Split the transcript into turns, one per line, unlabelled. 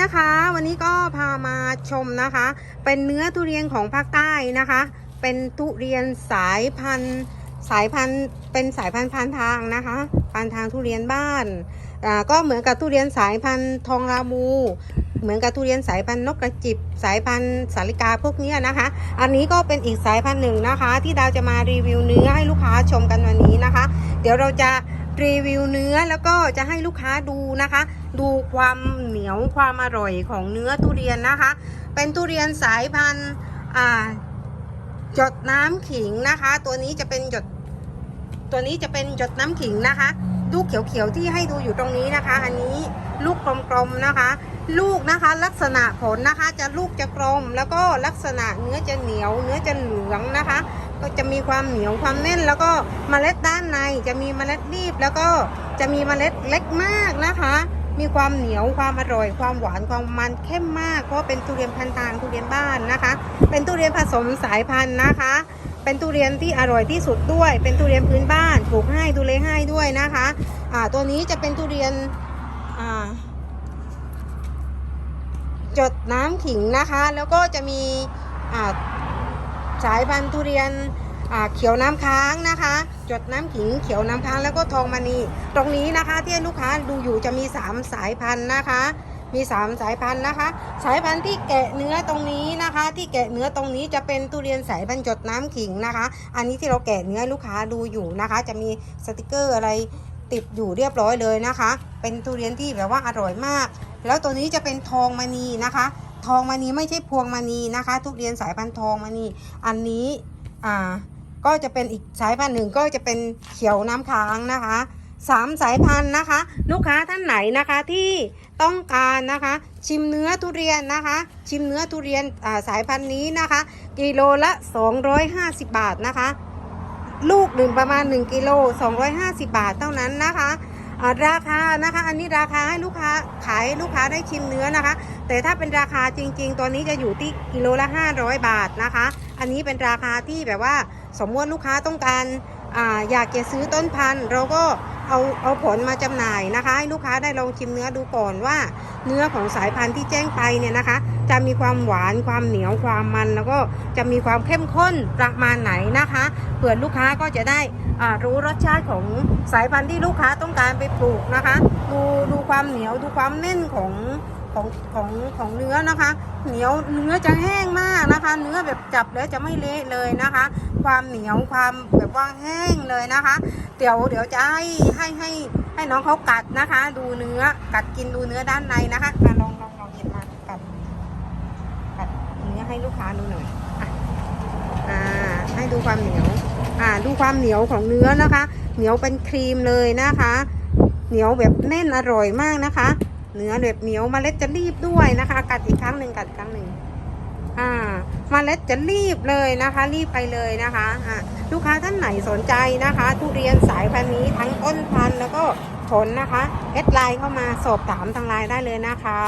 นะคะ วันนี้ก็พามาชมนะคะ เป็นเนื้อทุเรียนของภาคใต้นะคะ เป็นทุเรียนสายพันธุ์สายพันธุ์เป็นสายพันธุ์พันทางนะคะพันทางทุเรียนบ้านอ่าก็เหมือนกับทุเรียนสายพันธุ์ทองรามูเหมือนกับทุเรียนสายพันธุ์นกกระจิบ สายพันธุ์สาลิกาพวกนี้นะคะ อันนี้ก็เป็นอีกสายพันธุ์หนึ่งนะคะ ที่ดาวจะมารีวิวเนื้อให้ลูกค้าชมกันวันนี้นะคะ เดี๋ยวเราจะ รีวิวเนื้อแล้วก็จะให้ลูกค้าดูนะคะ ดูความเหนียวความอร่อยของเนื้อทุเรียนนะคะ เป็นทุเรียนสายพันธุ์จดน้ำขิงนะคะ ตัวนี้จะเป็นจดตัวนี้จะเป็นจดน้ำขิงนะคะ ลูกเขียวๆที่ให้ดูอยู่ตรงนี้นะคะ อันนี้ลูกกลมๆนะคะ ลูกนะคะลักษณะผลนะคะจะลูกจะกลม แล้วก็ลักษณะเนื้อจะเหนียว เนื้อจะเหลืองนะคะ ก็จะมีความเหนียวความแน่น แล้วก็เมล็ดด้านในจะมีเมล็ดรีบ แล้วก็จะมีเมล็ดเล็กมากนะคะ มีความเหนียวความอร่อย ความหวานความมันเข้มมาก เพราะเป็นทุเรียนพันธุ์ทางทุเรียนบ้านนะคะ เป็นทุเรียนผสมสายพันธุ์นะคะ เป็นทุเรียนที่อร่อยที่สุดด้วย เป็นทุเรียนพื้นบ้านปลูกให้ดูแลให้ด้วยนะคะอ่าตัวนี้จะเป็นทุเรียนอ่าจดน้ำขิงนะคะ แล้วก็จะมีอ่าสายพันธุ์ทุเรียน เขียวน้ำค้างนะคะ จดน้ำขิงเขียวน้ำค้างแล้วก็ทองมณี ตรงนี้นะคะที่ลูกค้าดูอยู่จะมี 3 สายพันธุ์นะคะ มี 3 สายพันธุ์นะคะ สายพันธุ์ที่แกะเนื้อตรงนี้นะคะ ที่แกะเนื้อตรงนี้จะเป็นทุเรียนสายพันธุ์จดน้ำขิงนะคะ อันนี้ที่เราแกะเนื้อลูกค้าดูอยู่นะคะ จะมีสติกเกอร์อะไรติดอยู่เรียบร้อยเลยนะคะ เป็นทุเรียนที่แบบว่าอร่อยมาก แล้วตัวนี้จะเป็นทองมณีนะคะ ทองมณีไม่ใช่พวงมณีนะคะ ทุเรียนสายพันธุ์ทองมณี อันนี้อ่า ก็จะเป็นอีกสายพันธุ์หนึ่งก็จะเป็นเขียวน้ำค้างนะคะสามสายพันธุ์นะคะ ลูกค้าท่านไหนนะคะที่ต้องการนะคะ ชิมเนื้อทุเรียนนะคะ ชิมเนื้อทุเรียนอ่าสายพันธุ์นี้นะคะ กิโลละ 250 บาทนะคะ ลูกหนึ่งประมาณ 1กิโล250 บาทเท่านั้นนะคะอ่าราคานะคะ อันนี้ราคาให้ลูกค้าขายลูกค้าได้ชิมเนื้อนะคะ แต่ถ้าเป็นราคาจริง ๆ ตัวนี้จะอยู่ที่กิโลละ 500 บาทนะคะ อันนี้เป็นราคาที่แบบว่า สมมติลูกค้าต้องการออยากจะซื้อต้นพันธุ์ เราก็เอาเอาผลมาจำหน่ายนะคะ ให้ลูกค้าได้ลองชิมเนื้อดูก่อนว่า เนื้อของสายพันธุ์ที่แจ้งไปเนี่ยนะคะ จะมีความหวานความเหนียวความมัน แล้วก็จะมีความเข้มข้นประมาณไหนนะคะเผื่อลูกค้าก็จะได้รู้รสชาติของสายพันธุ์ที่ลูกค้าต้องการไปปลูกนะคะ ดูดูความเหนียวดูความแน่นของ ของของของเนื้อนะคะ เหนียวเนื้อจะแห้งมากนะคะ เนื้อแบบจับแล้วจะไม่เละเลยนะคะ ความเหนียวความแบบว่าแห้งเลยนะคะ เดี๋ยวเดี๋ยวจะให้ให้ให้ให้น้องเขากัดนะคะ ดูเนื้อกัดกินดูเนื้อด้านในนะคะอะลองลองลองหยิบมากัดกัดเนื้อให้ลูกค้าดูหน่อยอ่าให้ดูความเหนียวอ่าดูความเหนียวของเนื้อนะคะ เหนียวเป็นครีมเลยนะคะ เหนียวแบบแน่นอร่อยมากนะคะ เนื้อแบบเหนียวเมล็ดจะรีบด้วยนะคะ กัดอีกครั้งหนึ่งกัดอีกครั้งหนึ่งอ่าเมล็ดจะรีบเลยนะคะ รีบไปเลยนะคะอ่าลูกค้าท่านไหนสนใจนะคะ ทุเรียนสายพันธุ์นี้ทั้งต้นพันธุ์แล้วก็ผลนะคะแอดไลน์เข้ามาสอบถามทางไลน์ได้เลยนะคะ